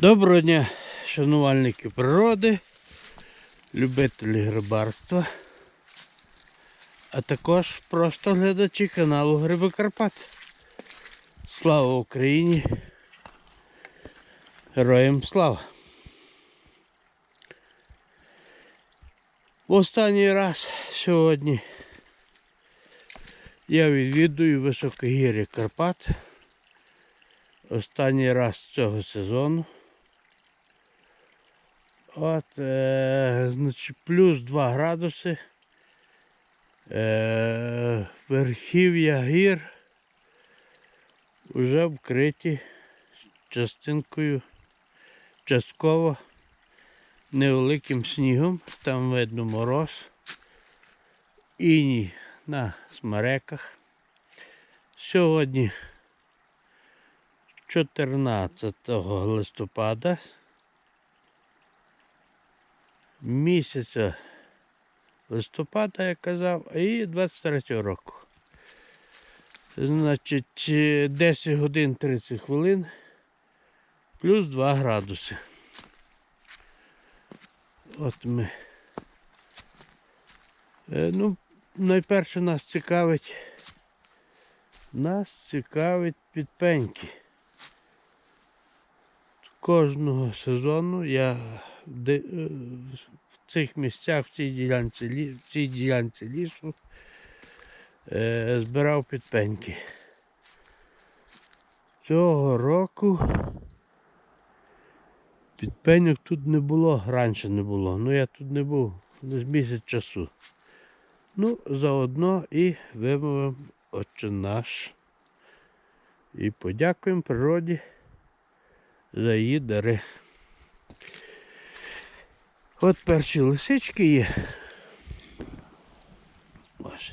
Доброго дня, шанувальники природи, любителі грибарства, а також просто глядачі каналу Гриби Карпат. Слава Україні! Героям слава! В останній раз сьогодні я відвідую високогір'я Карпат. Останній раз цього сезону. От, е, значить, плюс 2 градуси. Е, верхів'я гір вже вкриті частинкою частково невеликим снігом. Там видно мороз. Іній на смереках. Сьогодні 14 листопада місяця листопада, я казав, і 23 року. Значить, е, 10 годин 30 хвилин плюс 2 градуси. От ми. Е, Ну, найперше нас цікавить. Нас цікавить підпеньки. Кожного сезону я е, в цих місцях, в цій ділянці, в цій ділянці лісу е, збирав підпеньки. Цього року підпеньок тут не було, раніше не було. Ну я тут не був десь місяць часу. Ну, заодно і вимовимо отче наш. І подякуємо природі за її дари. От перші лисички є. Ось.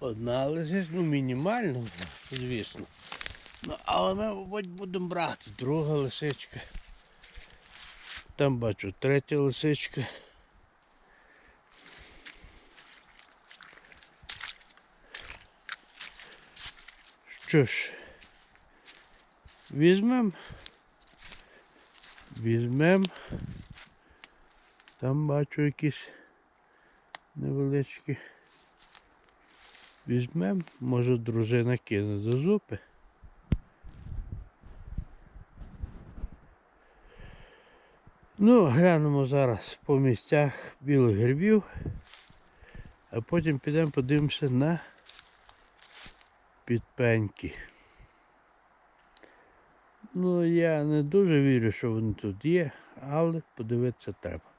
Одна лисичка, ну мінімальна, звісно. Ну, але ми, мабуть, будемо брати. Друга лисичка. Там бачу третя лисичка. Що ж, візьмемо. Візьмемо. Там бачу якісь невеличкі. Візьмемо, може дружина кине до зупи. Ну, глянемо зараз по місцях білих грибів, а потім підемо подивимося на підпеньки. Ну, я не дуже вірю, що вони тут є, але подивитися треба.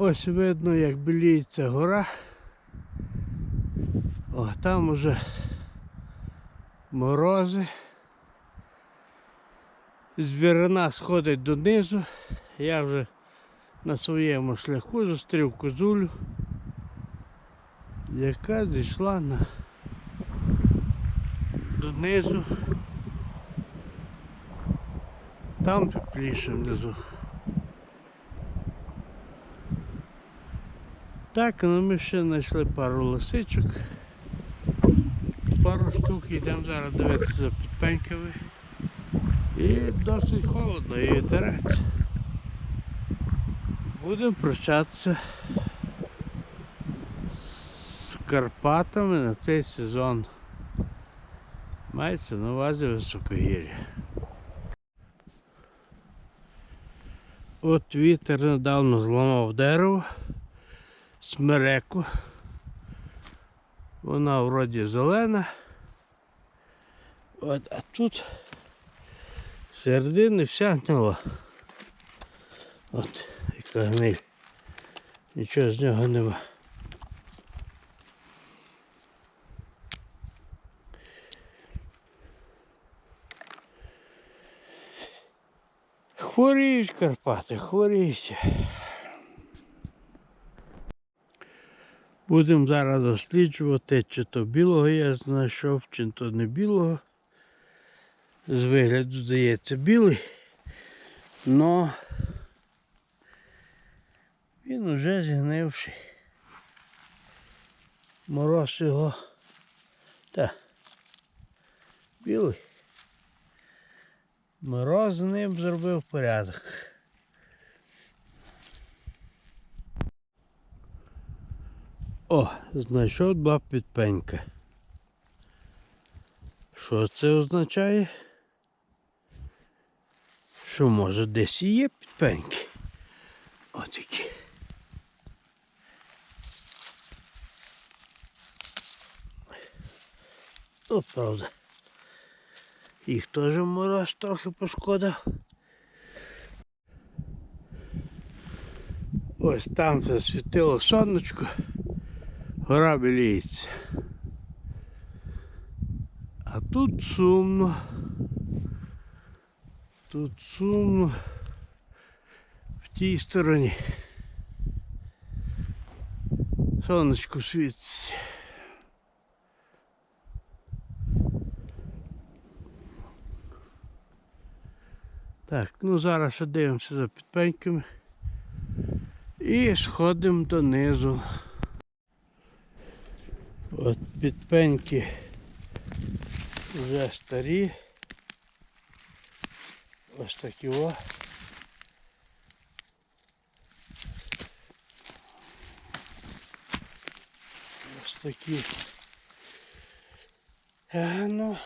Ось видно, як біліється гора. О, там уже морози. Звірина сходить донизу. Я вже на своєму шляху зустрів козулю, яка зійшла на донизу. Там тепліше внизу. Так, ну ми ще знайшли пару лисичок. Пару штук йдемо зараз дивитися за підпеньками. І досить холодно, і вітерець. Будемо прощатися з Карпатами на цей сезон. Мається на увазі високогір'я. От вітер недавно зламав дерево, смереку. Вона вроді зелена. От, а тут середини вся гнила. От, яка гниль. Нічого з нього нема. Хворіють Карпати, хворіють. Будемо зараз досліджувати, чи то білого я знайшов, чи то не білого. З вигляду здається білий. Но він уже зігнивший. Мороз його. Та білий. Мороз з ним зробив порядок. О, знайшов два підпенька. Що це означає? Що може десь і є підпеньки? Отакі. Ну, правда. Їх теж мороз трохи пошкодив. Ось там засвітило сонечко, гора біліється. А тут сумно. Тут сумно. В тій стороні. Сонечко світить. Так, ну зараз ще дивимося за підпеньками. І сходимо донизу. От підпеньки вже старі. Ось такі о. Ось такі. Е, ну,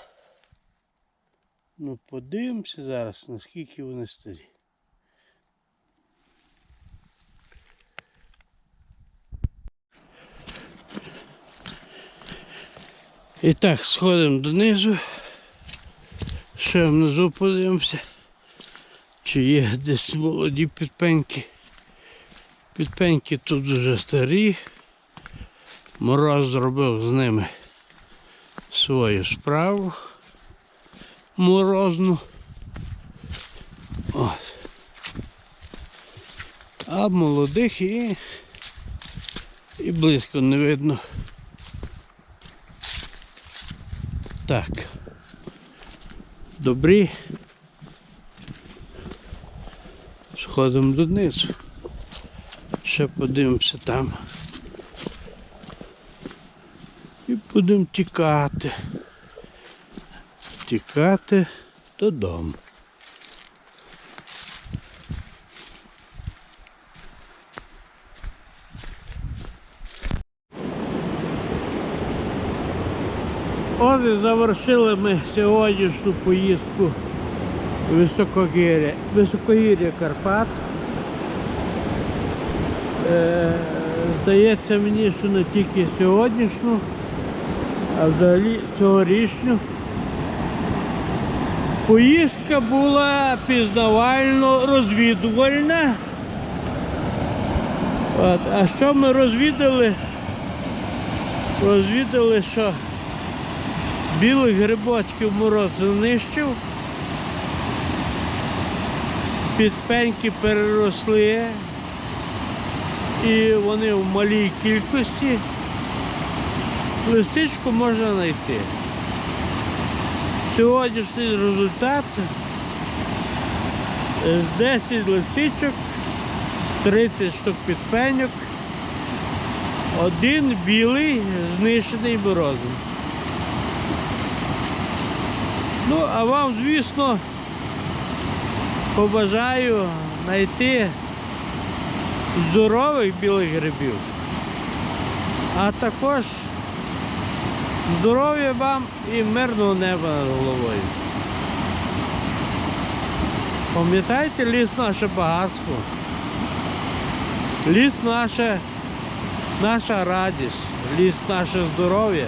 ну подивимося зараз, наскільки вони старі. І так, сходимо донизу. Ще внизу подивимося. Чи є десь молоді підпеньки. Підпеньки тут вже старі. Мороз зробив з ними свою справу. Морозну. От. А молодих і, і близько не видно. Так. Добрі. Сходимо донизу. Ще подивимося там. І будемо тікати. Тікати додому. От і завершили ми сьогоднішню поїздку Високогір'я, Високогір'я Карпат. Е, здається мені, що не тільки сьогоднішню, а взагалі цьогорічню. Поїздка була пізнавально розвідувальна. А що ми розвідали? Розвідали, що білих грибочків мороз знищив. Підпеньки переросли і вони в малій кількості. Лисичку можна знайти. Сьогоднішній результат з 10 лисичок, 30 штук підпеньок, один білий знищений морозом. Ну, а вам, звісно, побажаю знайти здорових білих грибів, а також здоров'я вам і мирного неба над головою. Пам'ятайте, ліс наше багатство. Ліс наше, наша радість, ліс наше здоров'я.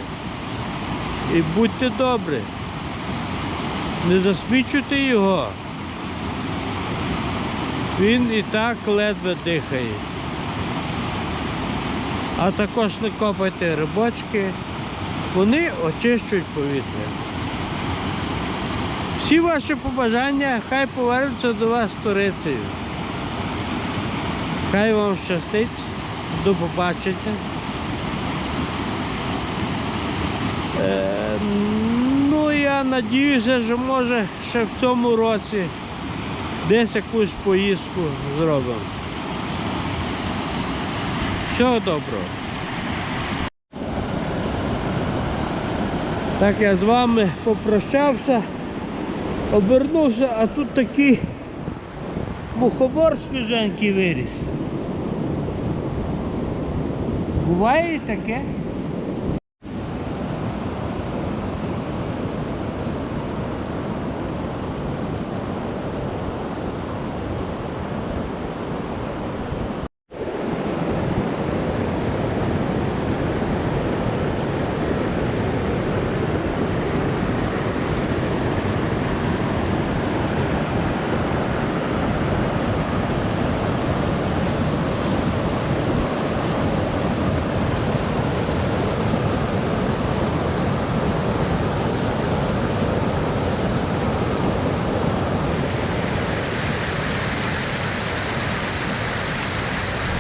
І будьте добрі. Не засмічуйте його. Він і так ледве дихає. А також не копайте рибочки, вони очищують повітря. Всі ваші побажання хай повернуться до вас сторицею. Хай вам щастить, до побачення. Е, ну я надіюся, що може ще в цьому році десь якусь поїздку зробимо. Всього доброго. Так я з вами попрощався. Обернувся, а тут такий мухобор свіженький виріс. Буває таке.